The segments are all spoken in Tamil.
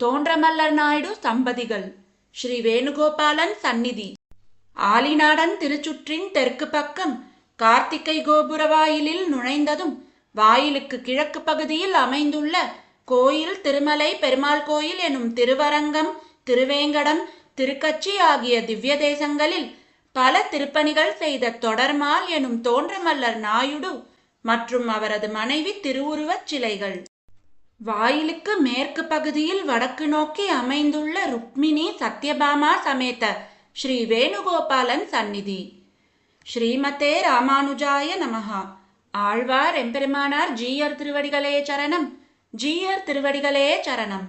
தோன்றமல்லர் நாயுடு சம்பதிகள் ஸ்ரீ வேணுகோபாலன் சந்நிதி. ஆலிநாடன் திருச்சுற்றின் தெற்கு பக்கம் கார்த்திகை கோபுர வாயிலில் நுழைந்ததும் வாயிலுக்கு கிழக்கு பகுதியில் அமைந்துள்ள கோயில் திருமலை பெருமாள் கோயில் எனும் திருவரங்கம் திருவேங்கடம் திருக்கச்சி ஆகிய திவ்ய தேசங்களில் பல திருப்பணிகள் செய்த தொடர்மால் எனும் தோன்றமல்லர் நாயுடு மற்றும் அவரது மனைவி திருவுருவச் சிலைகள். வாயிலுக்கு மேற்கு பகுதியில் வடக்கு நோக்கி அமைந்துள்ள ருக்மிணி சத்யபாமா சமேத ஸ்ரீ வேணுகோபாலன் சந்நிதி. ஸ்ரீமதே ராமானுஜாய நமஹா. ஆழ்வார் எம்பெருமானார் ஜீயர் திருவடிகளே சரணம். ஜீயர் திருவடிகளே சரணம்.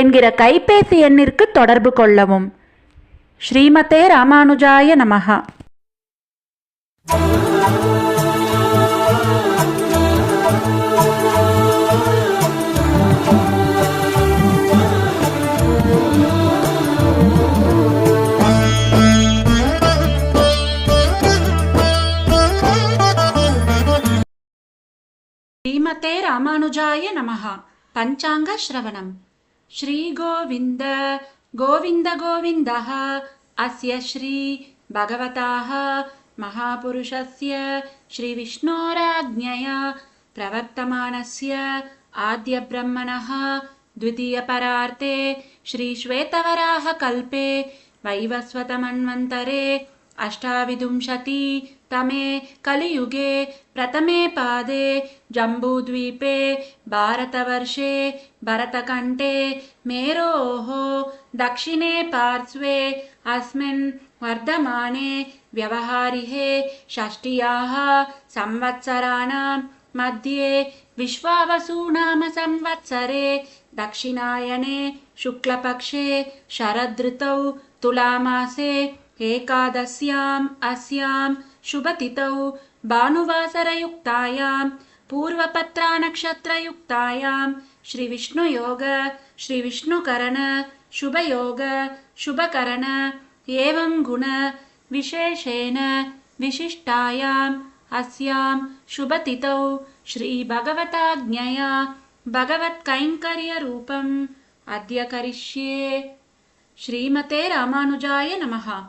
என்கிற கைபேசி எண்ணிற்கு தொடர்பு கொள்ளவும். ஸ்ரீமதே ராமானுஜாய நமகா ஸ்ரீமதே ராமானுஜாய நமஹா. பஞ்சாங்க ஸ்ரவணம். श्रीगोविन्द गोविन्द गोविन्दः अस्य श्री श्रीभगवता महापुरुषस्य श्रीविष्णोराज्ञया प्रवर्तमानस्य आद्यब्रह्मणः द्वितीयपरार्ते श्रीश्वेतवराहकल्पे वैवस्वतमन्वन्तरे अष्टाविंशति तमे कलियुगे प्रथमे पादे जम्बूद्वीपे भारतवर्षे भरतकण्ठे मेरोः दक्षिणे पार्श्वे अस्मिन् वर्धमाने व्यवहारिहे षष्ट्याः संवत्सराणां मध्ये विश्वावसुनाम संवत्सरे दक्षिणायने शुक्लपक्षे शरदृतौ तुलामासे एकादश्याम् अस्यां शुभतिथौ भानुवासरयुक्तायां पूर्वपत्रानक्षत्रयुक्तायां श्रीविष्णुयोग श्रीविष्णुकरण शुभयोग शुभकरण एवं गुण विशेषेण विशिष्टायाम् अस्यां शुभतिथौ श्रीभगवताज्ञया भगवत्कैङ्कर्यरूपम् अद्य करिष्ये। श्रीमते रामानुजाय नमः।